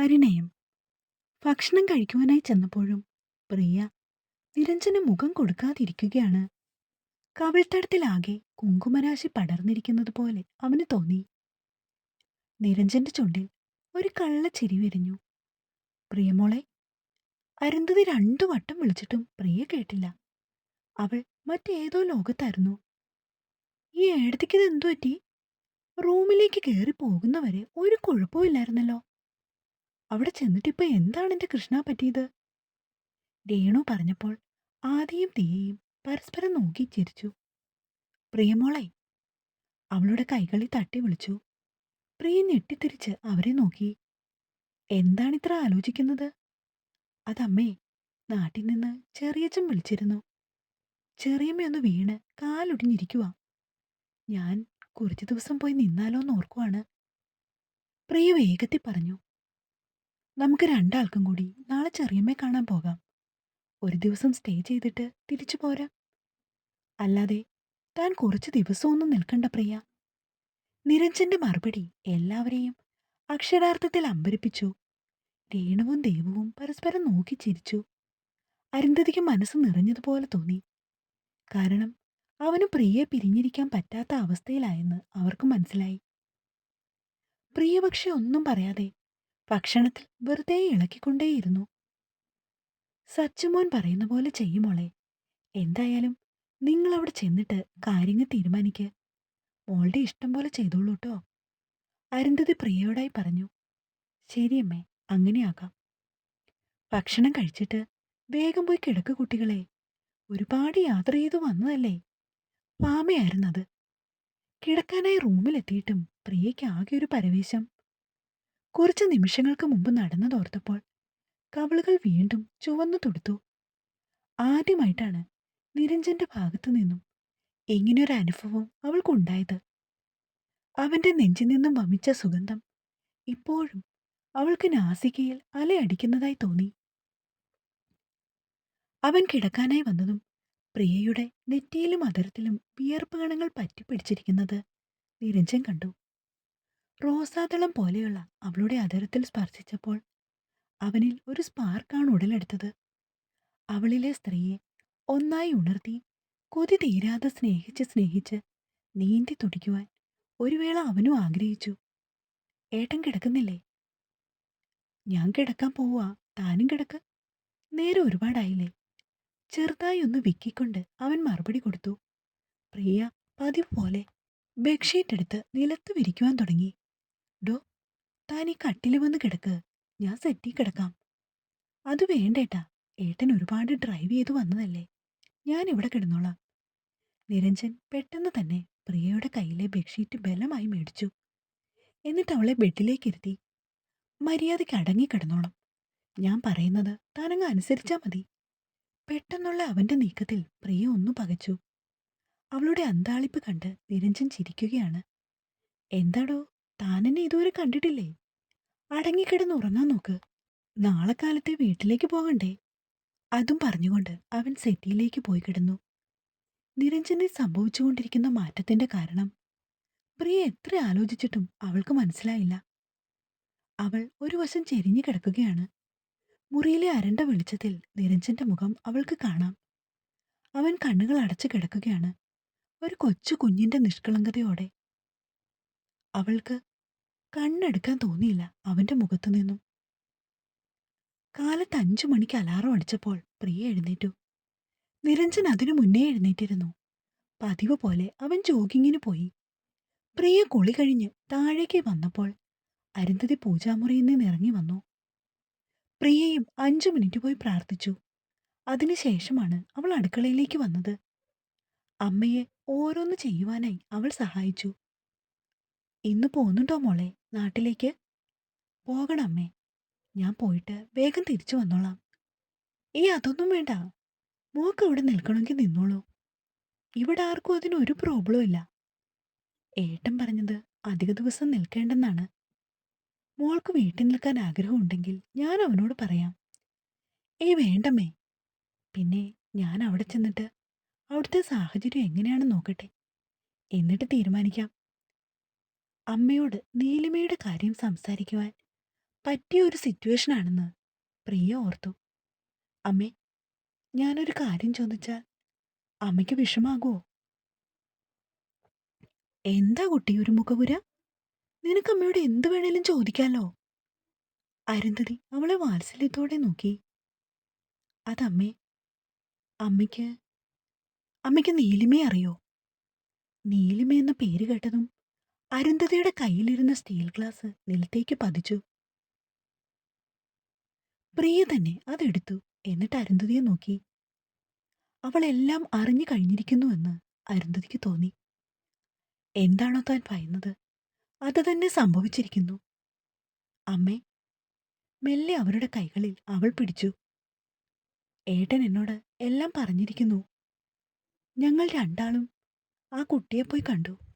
പരിണയം. ഭക്ഷണം കഴിക്കുവാനായി ചെന്നപ്പോഴും പ്രിയ നിരഞ്ജന് മുഖം കൊടുക്കാതിരിക്കുകയാണ്. കവിൾത്തടത്തിലാകെ കുങ്കുമരാശി പടർന്നിരിക്കുന്നത് പോലെ അവന് തോന്നി. നിരഞ്ജന്റെ ചുണ്ടിൽ ഒരു കള്ളച്ചിരി വിരിഞ്ഞു. പ്രിയമോളെ അരുന്ധതി രണ്ടു വട്ടം വിളിച്ചിട്ടും പ്രിയ കേട്ടില്ല. അവൾ മറ്റേതോ ലോകത്തായിരുന്നു. ഈ ഏടത്തിക്കിത് എന്തു പറ്റി? റൂമിലേക്ക് കയറി പോകുന്നവരെ ഒരു കുഴപ്പമില്ലായിരുന്നല്ലോ അവിടെ ചെന്നിട്ടിപ്പോ എന്താണ് എന്റെ കൃഷ്ണ പറ്റിയത്? രേണു പറഞ്ഞപ്പോൾ ആദിയും തീയയും പരസ്പരം നോക്കി ചിരിച്ചു. പ്രിയമോളെ അവളുടെ കൈകളിൽ തട്ടി വിളിച്ചു. പ്രിയ ഞെട്ടിത്തിരിച്ച് അവരെ നോക്കി. എന്താണിത്ര ആലോചിക്കുന്നത്? അതമ്മേ നാട്ടിൽ നിന്ന് ചെറിയച്ചൻ വിളിച്ചിരുന്നു. ചെറിയമ്മയൊന്ന് വീണ് കാലൊടിഞ്ഞിരിക്കുക ഞാൻ കുറച്ചു ദിവസം പോയി നിന്നാലോന്ന് ഓർക്കുവാണ്. പ്രിയ വേഗത്തിൽ പറഞ്ഞു നമുക്ക് രണ്ടാൾക്കും കൂടി നാളെ ചെറിയമ്മയെ കാണാൻ പോകാം. ഒരു ദിവസം സ്റ്റേ ചെയ്തിട്ട് തിരിച്ചു പോരാം. അല്ലാതെ താൻ കുറച്ച് ദിവസമൊന്നും നിൽക്കണ്ട പ്രിയ. നിരഞ്ജന്റെ മറുപടി എല്ലാവരെയും അക്ഷരാർത്ഥത്തിൽ അമ്പരിപ്പിച്ചു. രേണുവും ദേവവും പരസ്പരം നോക്കി ചിരിച്ചു. അരുന്ധതിക്ക് മനസ്സ് നിറഞ്ഞതുപോലെ തോന്നി. കാരണം അവന് പ്രിയയെ പിരിഞ്ഞിരിക്കാൻ പറ്റാത്ത അവസ്ഥയിലായെന്ന് അവർക്ക് മനസ്സിലായി. പ്രിയ പക്ഷെ ഒന്നും പറയാതെ ഭക്ഷണത്തിൽ വെറുതെ ഇളക്കിക്കൊണ്ടേയിരുന്നു സച്ചുമോൻ പറയുന്ന പോലെ ചെയ്യുമോളെ എന്തായാലും നിങ്ങൾ അവിടെ ചെന്നിട്ട് കാര്യങ്ങൾ തീരുമാനിക്ക്. മോളുടെ ഇഷ്ടം പോലെ ചെയ്തോളൂ കേട്ടോ അരുന്ധതി പ്രിയയോടായി പറഞ്ഞു. ശരിയമ്മേ അങ്ങനെയാകാം ഭക്ഷണം കഴിച്ചിട്ട് വേഗം പോയി കിടക്ക് കുട്ടികളെ. ഒരുപാട് യാത്ര ചെയ്തു വന്നതല്ലേ. പാമയായിരുന്നത്. കിടക്കാനായി റൂമിലെത്തിയിട്ടും പ്രിയയ്ക്ക് ആകെ ഒരു പരവേശം. കുറച്ച് നിമിഷങ്ങൾക്ക് മുമ്പ് നടന്നതോർത്തപ്പോൾ കവളുകൾ വീണ്ടും ചുവന്നു തൊടുത്തു. ആദ്യമായിട്ടാണ് നിരഞ്ജന്റെ ഭാഗത്തു നിന്നും ഇങ്ങനെയൊരു അനുഭവം അവൾക്കുണ്ടായത് അവന്റെ നെഞ്ചിൽ നിന്നും വമിച്ച സുഗന്ധം ഇപ്പോഴും അവൾക്ക് നാസികയിൽ അലയടിക്കുന്നതായി തോന്നി. അവൻ കിടക്കാനായി വന്നതും പ്രിയയുടെ നെറ്റിയിലും അതരത്തിലും വിയർപ്പ് കണങ്ങൾ പറ്റിപ്പിടിച്ചിരിക്കുന്നത് നിരഞ്ജൻ കണ്ടു. റോസാതളം പോലെയുള്ള അവളുടെ അതരത്തിൽ സ്പർശിച്ചപ്പോൾ അവനിൽ ഒരു സ്പാർക്കാണ് ഉടലെടുത്തത്. അവളിലെ സ്ത്രീയെ ഒന്നായി ഉണർത്തി കൊതി തീരാതെ സ്നേഹിച്ച് സ്നേഹിച്ച് നീന്തി തുടിക്കുവാൻ ഒരു വേള അവനും ആഗ്രഹിച്ചു. ഏട്ടൻ കിടക്കുന്നില്ലേ? ഞാൻ കിടക്കാൻ പോവാ താനും കിടക്ക്. നേരെ ഒരുപാടായില്ലേ? ചെറുതായി ഒന്ന് വിക്കിക്കൊണ്ട് അവൻ മറുപടി കൊടുത്തു. പ്രിയ പതിവ് പോലെ ബെഡ്ഷീറ്റ് എടുത്ത് നിലത്ത് വിരിക്കുവാൻ തുടങ്ങി. താൻ ഈ കട്ടിൽ വന്ന് കിടക്ക്. ഞാൻ സെറ്റി കിടക്കാം. അത് വേണ്ടേട്ടാ. ഏട്ടൻ ഒരുപാട് ഡ്രൈവ് ചെയ്തു വന്നതല്ലേ. ഞാൻ ഇവിടെ കിടന്നോളാം. നിരഞ്ജൻ പെട്ടെന്ന് തന്നെ പ്രിയയുടെ കയ്യിലെ ബെഡ്ഷീറ്റ് ബലമായി മേടിച്ചു. എന്നിട്ട് അവളെ ബെഡിലേക്ക് ഇരുത്തി. മര്യാദയ്ക്ക് അടങ്ങി കിടന്നോണം ഞാൻ പറയുന്നത് താനങ്ങ് അനുസരിച്ചാൽ മതി. പെട്ടെന്നുള്ള അവന്റെ നീക്കത്തിൽ പ്രിയ ഒന്നു പകച്ചു. അവളുടെ അന്താളിപ്പ് കണ്ട് നിരഞ്ജൻ ചിരിക്കുകയാണ്. എന്താടോ? താനെന്നെ ഇതുവരെ കണ്ടിട്ടില്ലേ? അടങ്ങിക്കിടന്ന് ഉറങ്ങാൻ നോക്ക്. നാളെ കാലത്തെ വീട്ടിലേക്ക് പോകണ്ടേ? അതും പറഞ്ഞുകൊണ്ട് അവൻ സെറ്റിയിലേക്ക് പോയി കിടന്നു. നിരഞ്ജനെ സംഭവിച്ചുകൊണ്ടിരിക്കുന്ന മാറ്റത്തിന്റെ കാരണം പ്രിയ എത്ര ആലോചിച്ചിട്ടും അവൾക്ക് മനസ്സിലായില്ല. അവൾ ഒരു വശം ചെരിഞ്ഞു കിടക്കുകയാണ്. മുറിയിലെ അരണ്ട വെളിച്ചത്തിൽ നിരഞ്ജന്റെ മുഖം അവൾക്ക് കാണാം. അവൻ കണ്ണുകൾ അടച്ചു കിടക്കുകയാണ്. ഒരു കൊച്ചു കുഞ്ഞിന്റെ നിഷ്കളങ്കതയോടെ. അവൾക്ക് കണ്ണെടുക്കാൻ തോന്നിയില്ല അവന്റെ മുഖത്തു നിന്നും. കാലത്ത് അഞ്ചു മണിക്ക് അലാറം അടിച്ചപ്പോൾ പ്രിയ എഴുന്നേറ്റു. നിരഞ്ജൻ അതിനു മുന്നേ എഴുന്നേറ്റിരുന്നു. പതിവ് പോലെ അവൻ ജോഗിങ്ങിന് പോയി. പ്രിയ കുളി കഴിഞ്ഞ് താഴേക്ക് വന്നപ്പോൾ അരുന്ധതി പൂജാമുറിയിൽ നിന്ന് ഇറങ്ങി വന്നു. പ്രിയയും അഞ്ചു മിനിറ്റ് പോയി പ്രാർത്ഥിച്ചു. അതിനുശേഷമാണ് അവൾ അടുക്കളയിലേക്ക് വന്നത്. അമ്മയെ ഓരോന്ന് ചെയ്യുവാനായി അവൾ സഹായിച്ചു. ഇന്ന് പോന്നുണ്ടോ മോളെ? നാട്ടിലേക്ക് പോകണം അമ്മേ ഞാൻ പോയിട്ട് വേഗം തിരിച്ചു വന്നോളാം. ഈ അതൊന്നും വേണ്ട. മോക്ക് അവിടെ നിൽക്കണമെങ്കിൽ നിന്നോളൂ. ഇവിടെ ആർക്കും അതിനൊരു പ്രോബ്ലം ഇല്ല. ഏട്ടൻ പറഞ്ഞത് അധിക ദിവസം നിൽക്കേണ്ടെന്നാണ്. മോൾക്ക് വീട്ടിൽ നിൽക്കാൻ ആഗ്രഹമുണ്ടെങ്കിൽ ഞാൻ അവനോട് പറയാം. ഏയ് വേണ്ടമ്മേ. പിന്നെ ഞാൻ അവിടെ ചെന്നിട്ട് അവിടുത്തെ സാഹചര്യം എങ്ങനെയാണെന്ന് നോക്കട്ടെ. എന്നിട്ട് തീരുമാനിക്കാം. അമ്മയോട് നീലിമയുടെ കാര്യം സംസാരിക്കുവാൻ പറ്റിയ ഒരു സിറ്റുവേഷനാണെന്ന് പ്രിയ ഓർത്തു. അമ്മേ ഞാനൊരു കാര്യം ചോദിച്ചാൽ അമ്മയ്ക്ക് വിഷമാകുമോ എന്താ കുട്ടി ഒരു മുഖപുര? നിനക്ക് അമ്മയോട് എന്ത് വേണേലും ചോദിക്കാലോ. അരുന്ധതി അവളെ വാത്സല്യത്തോടെ നോക്കി. അതമ്മേ അമ്മയ്ക്ക് അമ്മയ്ക്ക് നീലിമയെ അറിയോ? നീലിമ എന്ന പേര് കേട്ടതും അരുന്ധതിയുടെ കയ്യിലിരുന്ന സ്റ്റീൽ ഗ്ലാസ് നിലത്തേക്ക് പതിച്ചു. പ്രിയ തന്നെ അതെടുത്തു. എന്നിട്ട് അരുന്ധതിയെ നോക്കി. അവൾ എല്ലാം അറിഞ്ഞു കഴിഞ്ഞിരിക്കുന്നുവെന്ന് അരുന്ധതിക്ക് തോന്നി. എന്താണോ താൻ ഭയന്നത് അത് തന്നെ സംഭവിച്ചിരിക്കുന്നു. അമ്മേ മെല്ലെ അവരുടെ കൈകളിൽ അവൾ പിടിച്ചു. ഏട്ടൻ എന്നോട് എല്ലാം പറഞ്ഞിരിക്കുന്നു. ഞങ്ങൾ രണ്ടാളും ആ കുട്ടിയെ പോയി കണ്ടു.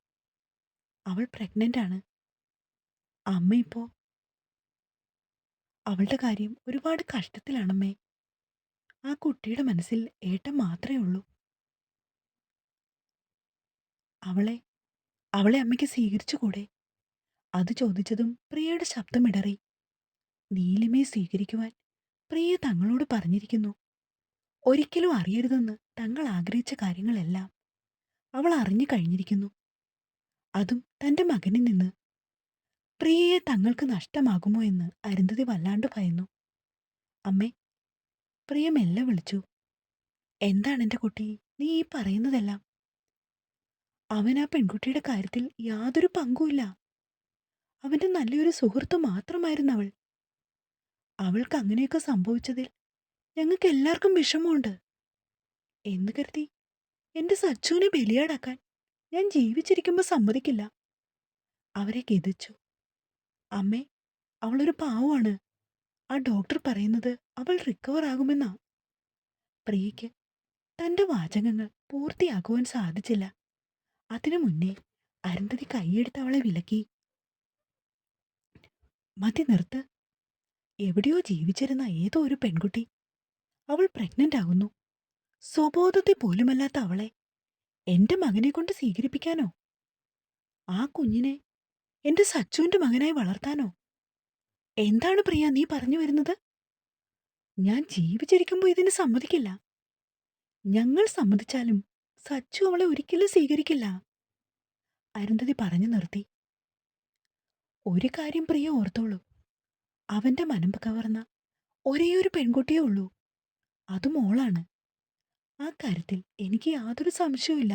അവൾ പ്രഗ്നന്റ് ആണ്. അമ്മ ഇപ്പോ അവളുടെ കാര്യം ഒരുപാട് കഷ്ടത്തിലാണമ്മേ. ആ കുട്ടിയുടെ മനസ്സിൽ ഏട്ടൻ മാത്രമേ ഉള്ളൂ. അവളെ അവളെ അമ്മയ്ക്ക് സ്വീകരിച്ചുകൂടെ അത് ചോദിച്ചതും പ്രിയയുടെ ശബ്ദമിടറി നീലിമയെ സ്വീകരിക്കുവാൻ പ്രിയ തങ്ങളോട് പറഞ്ഞിരിക്കുന്നു. ഒരിക്കലും അറിയരുതെന്ന് തങ്ങൾ ആഗ്രഹിച്ച കാര്യങ്ങളെല്ലാം അവൾ അറിഞ്ഞു കഴിഞ്ഞിരിക്കുന്നു. അതും തന്റെ മകനിൽ നിന്ന്. പ്രിയയെ തങ്ങൾക്ക് നഷ്ടമാകുമോ എന്ന് അരുന്ധതി വല്ലാണ്ട് ഭയന്നു. അമ്മേ പ്രിയ മെല്ലെ വിളിച്ചു. എന്താണ് എന്റെ കുട്ടി? നീ ഈ പറയുന്നതെല്ലാം. അവൻ ആ പെൺകുട്ടിയുടെ കാര്യത്തിൽ യാതൊരു പങ്കുമില്ല അവന്റെ നല്ലൊരു സുഹൃത്ത് മാത്രമായിരുന്നു അവൾ. അവൾക്ക് അങ്ങനെയൊക്കെ സംഭവിച്ചതിൽ ഞങ്ങൾക്ക് എല്ലാവർക്കും വിഷമമുണ്ട്. എന്ന് കരുതി എന്റെ സച്ചുവിനെ ബലിയാടാക്കാൻ ഞാൻ ജീവിച്ചിരിക്കുമ്പോൾ സമ്മതിക്കില്ല. അവരെ ഗതിച്ചു. അമ്മേ അവളൊരു പാവമാണ്. ആ ഡോക്ടർ പറയുന്നത് അവൾ റിക്കവർ ആകുമെന്നാ. പ്രിയയ്ക്ക് തന്റെ വാചകങ്ങൾ പൂർത്തിയാക്കുവാൻ സാധിച്ചില്ല. അതിനു മുന്നേ അരുന്ധതി കൈയെടുത്ത് അവളെ വിലക്കി. മതി നിർത്ത്. എവിടെയോ ജീവിച്ചിരുന്ന ഏതോ ഒരു പെൺകുട്ടി. അവൾ പ്രഗ്നന്റ് ആകുന്നു. സ്വബോധത്തെ പോലുമല്ലാത്ത അവളെ എന്റെ മകനെ കൊണ്ട് സ്വീകരിപ്പിക്കാനോ? ആ കുഞ്ഞിനെ എന്റെ സച്ചുവിന്റെ മകനായി വളർത്താനോ? എന്താണ് പ്രിയ നീ പറഞ്ഞു വരുന്നത്? ഞാൻ ജീവിച്ചിരിക്കുമ്പോൾ ഇതിന് സമ്മതിക്കില്ല. ഞങ്ങൾ സമ്മതിച്ചാലും സച്ചു അവളെ ഒരിക്കലും സ്വീകരിക്കില്ല. അരുന്ധതി പറഞ്ഞു നിർത്തി. ഒരു കാര്യം പ്രിയ ഓർത്തോളൂ. അവന്റെ മനമ്പ് കവർന്ന ഒരേയൊരു പെൺകുട്ടിയേ ഉള്ളൂ. അതും മോളാണ്. ആ കാര്യത്തിൽ എനിക്ക് യാതൊരു സംശയവുമില്ല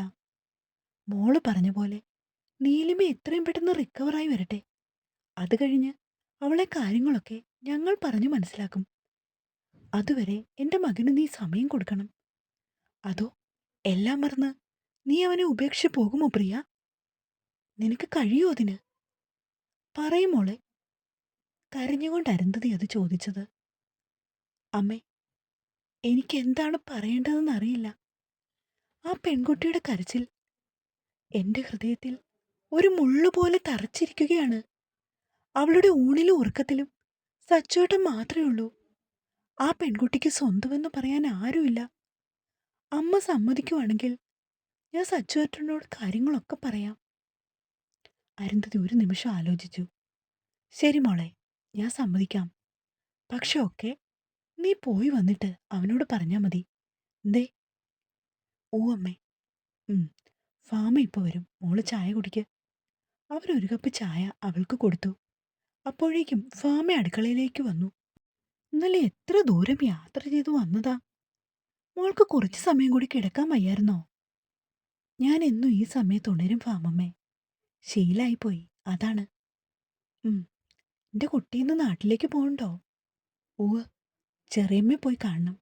മോൾ പറഞ്ഞ പോലെ നീലിമ എത്രയും പെട്ടെന്ന് റിക്കവറായി വരട്ടെ. അത് കഴിഞ്ഞ് അവളെ കാര്യങ്ങളൊക്കെ ഞങ്ങൾ പറഞ്ഞു മനസ്സിലാക്കും. അതുവരെ എന്റെ മകന് നീ സമയം കൊടുക്കണം. അതോ എല്ലാം മറന്ന് നീ അവനെ ഉപേക്ഷിച്ച് പോകുമോ പ്രിയ? നിനക്ക് കഴിയോ അതിന്? പറയും മോളെ. കരഞ്ഞുകൊണ്ട് അരുന്ധതി അത് ചോദിച്ചത്. അമ്മേ എനിക്ക് എന്താണ് പറയേണ്ടതെന്ന് അറിയില്ല. ആ പെൺകുട്ടിയുടെ കരച്ചിൽ എന്റെ ഹൃദയത്തിൽ ഒരു മുള്ളുപോലെ തറച്ചിരിക്കുകയാണ്. അവളുടെ ഊണിലും ഉറക്കത്തിലും സച്ചോട്ടം മാത്രമേ ഉള്ളൂ. ആ പെൺകുട്ടിക്ക് സ്വന്തമെന്ന് പറയാൻ ആരുമില്ല. അമ്മ സമ്മതിക്കുവാണെങ്കിൽ ഞാൻ സച്ചുവേട്ടനോട് കാര്യങ്ങളൊക്കെ പറയാം. അരുന്ധതി ഒരു നിമിഷം ആലോചിച്ചു. ശരി മോളെ ഞാൻ സമ്മതിക്കാം. പക്ഷെ ഒക്കെ നീ പോയി വന്നിട്ട് അവനോട് പറഞ്ഞാ മതി. എന്തേ ഓ അമ്മേ. ഫാമ ഇപ്പോൾ വരും. മോൾ ചായ കുടിക്ക്. അവരൊരു കപ്പ് ചായ അവൾക്ക് കൊടുത്തു. അപ്പോഴേക്കും ഫാമ അടുക്കളയിലേക്ക് വന്നു. ഇന്നലെ എത്ര ദൂരം യാത്ര ചെയ്തു വന്നതാ. മോൾക്ക് കുറച്ച് സമയം കൂടി കിടക്കാൻ വയ്യായിരുന്നോ? ഞാൻ എന്നും ഈ സമയത്ത് ഉണരും ഫാമമ്മേ. ശീലായിപ്പോയി അതാണ്. ഉം. എന്റെ കുട്ടിയിന്ന് നാട്ടിലേക്ക് പോകണ്ടോ? ഉവ് ചെറിയമ്മ പോയി കാണണം.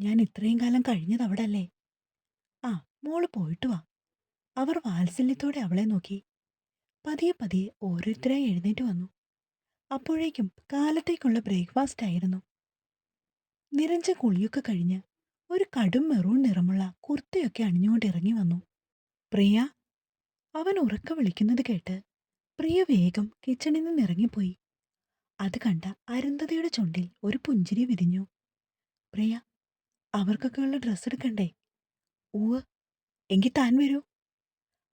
ഞാൻ ഇത്രയും കാലം കഴിഞ്ഞത് അവിടെ അല്ലേ ആ മോൾ പോയിട്ട് വാ. അവർ വാത്സല്യത്തോടെ അവളെ നോക്കി. പതിയെ പതിയെ ഓരോരുത്തരായി എഴുന്നേറ്റ് വന്നു. അപ്പോഴേക്കും കാലത്തേക്കുള്ള ബ്രേക്ക്ഫാസ്റ്റ് ആയിരുന്നു. നിറഞ്ച കുളിയൊക്കെ കഴിഞ്ഞ് ഒരു കടും മെറൂൺ നിറമുള്ള കുർത്തയൊക്കെ അണിഞ്ഞുകൊണ്ട് ഇറങ്ങി വന്നു. പ്രിയ അവൻ ഉറക്ക വിളിക്കുന്നത് കേട്ട് പ്രിയ വേഗം കിച്ചണിൽ നിന്ന് ഇറങ്ങിപ്പോയി. അത് കണ്ട അരുന്ധതിയുടെ ചുണ്ടിൽ ഒരു പുഞ്ചിരി വിരിഞ്ഞു. പ്രിയ അവർക്കൊക്കെയുള്ള ഡ്രസ്സ് എടുക്കണ്ടേ? ഊവ് എങ്കിൽ താൻ വരൂ.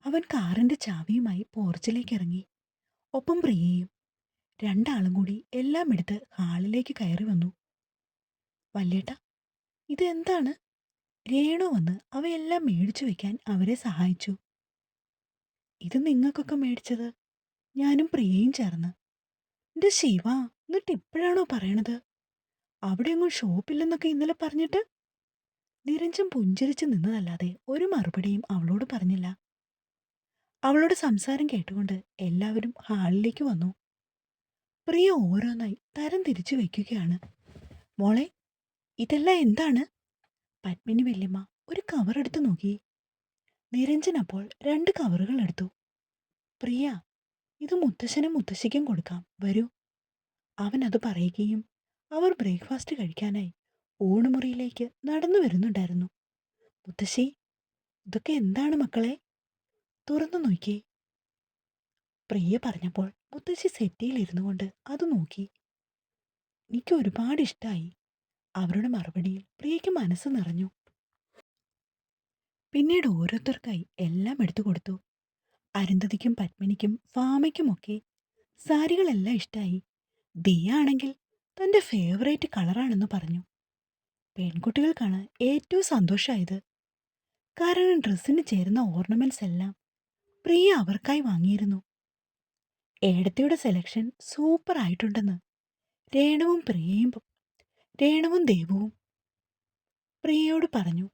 അവൻ കാറിന്റെ ചാവിയുമായി പോർച്ചിലേക്ക് ഇറങ്ങി. ഒപ്പം പ്രിയയും രണ്ടാളും കൂടി എല്ലാം എടുത്ത് ഹാളിലേക്ക് കയറി വന്നു. വല്യേട്ട ഇതെന്താണ് രേണു വന്ന് അവയെല്ലാം മേടിച്ചു വെക്കാൻ അവരെ സഹായിച്ചു. ഇത് നിങ്ങൾക്കൊക്കെ മേടിച്ചത്? ഞാനും പ്രിയയും ചേർന്ന്. എന്റെ ശിവ എന്നിട്ട് ഇപ്പോഴാണോ പറയണത്? അവിടെ എങ്ങും ഷോപ്പില്ലെന്നൊക്കെ ഇന്നലെ പറഞ്ഞിട്ട്? നിരഞ്ജൻ പുഞ്ചിരിച്ച് നിന്നതല്ലാതെ ഒരു മറുപടിയും അവളോട് പറഞ്ഞില്ല. അവളോട് സംസാരം കേട്ടുകൊണ്ട് എല്ലാവരും ഹാളിലേക്ക് വന്നു. പ്രിയ ഓരോന്നായി തരം തിരിച്ചു വയ്ക്കുകയാണ് മോളെ ഇതെല്ലാം എന്താണ്? പത്മിനി വല്യമ്മ ഒരു കവർ എടുത്തു നോക്കി. നിരഞ്ജൻ അപ്പോൾ രണ്ട് കവറുകൾ എടുത്തു. പ്രിയ ഇത് മുത്തശ്ശനും മുത്തശ്ശിക്കും കൊടുക്കാം. വരൂ. അവൻ അത് പറയുകയും അവർ ബ്രേക്ക്ഫാസ്റ്റ് കഴിക്കാനായി ഊണുമുറിയിലേക്ക് നടന്നു വരുന്നുണ്ടായിരുന്നു. മുത്തശ്ശി ഇതൊക്കെ എന്താണ് മക്കളെ? തുറന്നു നോക്കി പ്രിയ പറഞ്ഞപ്പോൾ മുത്തശ്ശി സെറ്റിയിൽ ഇരുന്നു കൊണ്ട് അത് നോക്കി. എനിക്ക് ഒരുപാട് ഇഷ്ടമായി അവരുടെ മറുപടിയിൽ പ്രിയയ്ക്ക് മനസ്സ് നിറഞ്ഞു. പിന്നീട് ഓരോരുത്തർക്കായി എല്ലാം എടുത്തു കൊടുത്തു. അരുന്ധതിക്കും പത്മിനിക്കും ഫാമയ്ക്കുമൊക്കെ സാരികളെല്ലാം ഇഷ്ടമായി ദിയ ആണെങ്കിൽ തന്റെ ഫേവറേറ്റ് കളറാണെന്ന് പറഞ്ഞു. പെൺകുട്ടികൾക്കാണ് ഏറ്റവും സന്തോഷമായത്. കാരണം ഡ്രസ്സിന് ചേരുന്ന ഓർണമെന്റ്സ് എല്ലാം പ്രിയ അവർക്കായി വാങ്ങിയിരുന്നു. ഏടത്തിയുടെ സെലക്ഷൻ സൂപ്പർ ആയിട്ടുണ്ടെന്ന് രേണുവും പ്രിയയും രേണുവും ദേവുവും പ്രിയയോട് പറഞ്ഞു.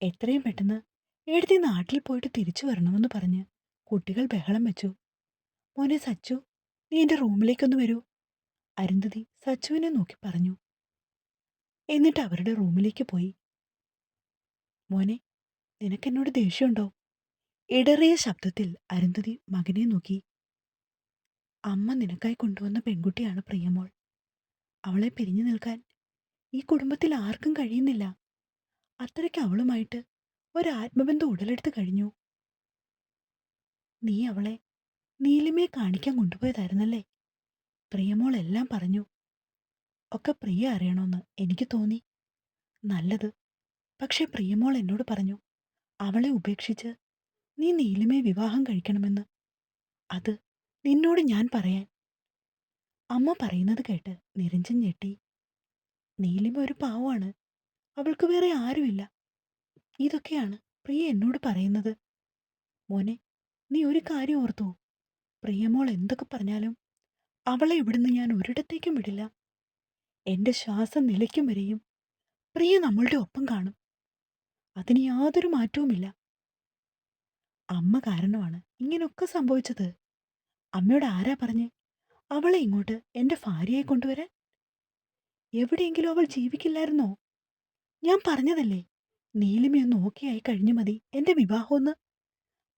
എത്രയും പെട്ടെന്ന് ഏടത്തി നാട്ടിൽ പോയിട്ട് തിരിച്ചു വരണമെന്ന് പറഞ്ഞ് കുട്ടികൾ ബഹളം വെച്ചു. മോനെ സച്ചു നീ എന്റെ റൂമിലേക്കൊന്ന് വരൂ. അരുന്ധതി സച്ചുവിനെ നോക്കി പറഞ്ഞു. എന്നിട്ട് അവരുടെ റൂമിലേക്ക് പോയി. മോനെ നിനക്കെന്നോട് ദേഷ്യമുണ്ടോ? ഇടറിയ ശബ്ദത്തിൽ അരുന്ധതി മകനെ നോക്കി. അമ്മ നിനക്കായി കൊണ്ടുവന്ന പെൺകുട്ടിയാണ് പ്രിയമോൾ. അവളെ പിരിഞ്ഞു നിൽക്കാൻ ഈ കുടുംബത്തിൽ ആർക്കും കഴിയുന്നില്ല. അത്രയ്ക്ക് അവളുമായിട്ട് ഒരാത്മബന്ധം ഉടലെടുത്തു കഴിഞ്ഞു. നീ അവളെ നീലിമയെ കാണിക്കാൻ കൊണ്ടുപോയതായിരുന്നല്ലേ? പ്രിയമോൾ എല്ലാം പറഞ്ഞു. ഒക്കെ പ്രിയ അറിയണമെന്ന് എനിക്ക് തോന്നി. നല്ലത്. പക്ഷെ പ്രിയമോൾ എന്നോട് പറഞ്ഞു അവളെ ഉപേക്ഷിച്ച് നീ നീലിമയെ വിവാഹം കഴിക്കണമെന്ന്. അത് നിന്നോട് ഞാൻ പറയാൻ. അമ്മ പറയുന്നത് കേട്ട് നിരഞ്ജൻ ഞെട്ടി. നീലിമ ഒരു പാവമാണ്. അവൾക്ക് വേറെ ആരുമില്ല. ഇതൊക്കെയാണ് പ്രിയ എന്നോട് പറയുന്നത്. മോനെ നീ ഒരു കാര്യം ഓർത്തോ. പ്രിയമോൾ എന്തൊക്കെ പറഞ്ഞാലും അവളെ ഇവിടുന്ന് ഞാൻ ഒരിടത്തേക്കും വിടില്ല. എന്റെ ശ്വാസം നിലയ്ക്കും വരെയും പ്രിയ നമ്മളുടെ ഒപ്പം കാണും. അതിന് യാതൊരു മാറ്റവുമില്ല. അമ്മ കാരണമാണ് ഇങ്ങനൊക്കെ സംഭവിച്ചത്. അമ്മയോട് ആരാ പറഞ്ഞ് അവളെ ഇങ്ങോട്ട് എന്റെ ഭാര്യയെ കൊണ്ടുവരാൻ? എവിടെയെങ്കിലും അവൾ ജീവിക്കില്ലായിരുന്നോ? ഞാൻ പറഞ്ഞതല്ലേ. നീലിമയൊന്ന് ഓക്കെ ആയി കഴിഞ്ഞു മതി. എന്റെ വിവാഹമൊന്ന്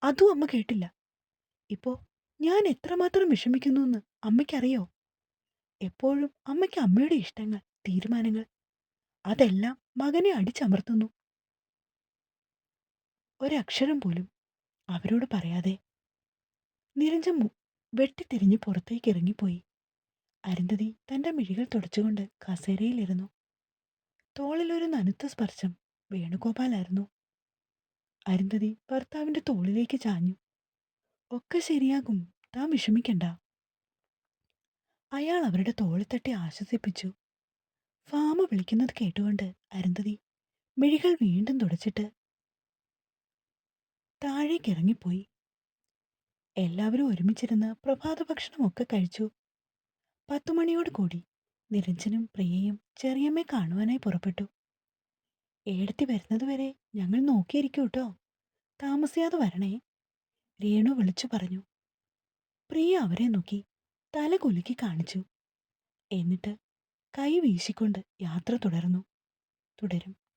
അതും അമ്മ കേട്ടില്ല. ഇപ്പോ ഞാൻ എത്രമാത്രം വിഷമിക്കുന്നു എന്ന് അമ്മയ്ക്കറിയോ? എപ്പോഴും അമ്മയ്ക്ക് അമ്മയുടെ ഇഷ്ടങ്ങൾ തീരുമാനങ്ങൾ അതെല്ലാം മകനെ അടിച്ചമർത്തുന്നു. ഒരക്ഷരം പോലും അവരോട് പറയാതെ നിരഞ്ജൻ വെട്ടിത്തിരിഞ്ഞ് പുറത്തേക്ക് ഇറങ്ങിപ്പോയി. അരുന്ധതി തന്റെ മിഴികൾ തുടച്ചുകൊണ്ട് കസേരയിലിരുന്നു. തോളിലൊരു നനുത്ത സ്പർശം വേണുഗോപാലായിരുന്നു. അരുന്ധതി ഭർത്താവിന്റെ തോളിലേക്ക് ചാഞ്ഞു. ഒക്കെ ശരിയാകും താൻ വിഷമിക്കണ്ട. അയാൾ അവരുടെ തോളിൽ തട്ടി ആശ്വസിപ്പിച്ചു. ഫാമ വിളിക്കുന്നത് കേട്ടുകൊണ്ട് അരുന്ധതി മിഴികൾ വീണ്ടും തുടച്ചിട്ട് താഴേക്ക് ഇറങ്ങിപ്പോയി. എല്ലാവരും ഒരുമിച്ചിരുന്ന് പ്രഭാത ഭക്ഷണമൊക്കെ കഴിച്ചു. പത്തുമണിയോട് കൂടി നിരഞ്ജനും പ്രിയയും ചെറിയമ്മയെ കാണുവാനായി പുറപ്പെട്ടു. ഏടത്തി വരുന്നതുവരെ ഞങ്ങൾ നോക്കിയിരിക്കൂ കേട്ടോ താമസിയാതെ വരണേ. രേണു വിളിച്ചു പറഞ്ഞു. പ്രിയ അവരെ നോക്കി തല കുലുക്കി കാണിച്ചു. എന്നിട്ട് കൈ വീശിക്കൊണ്ട് യാത്ര തുടർന്നു. തുടരും.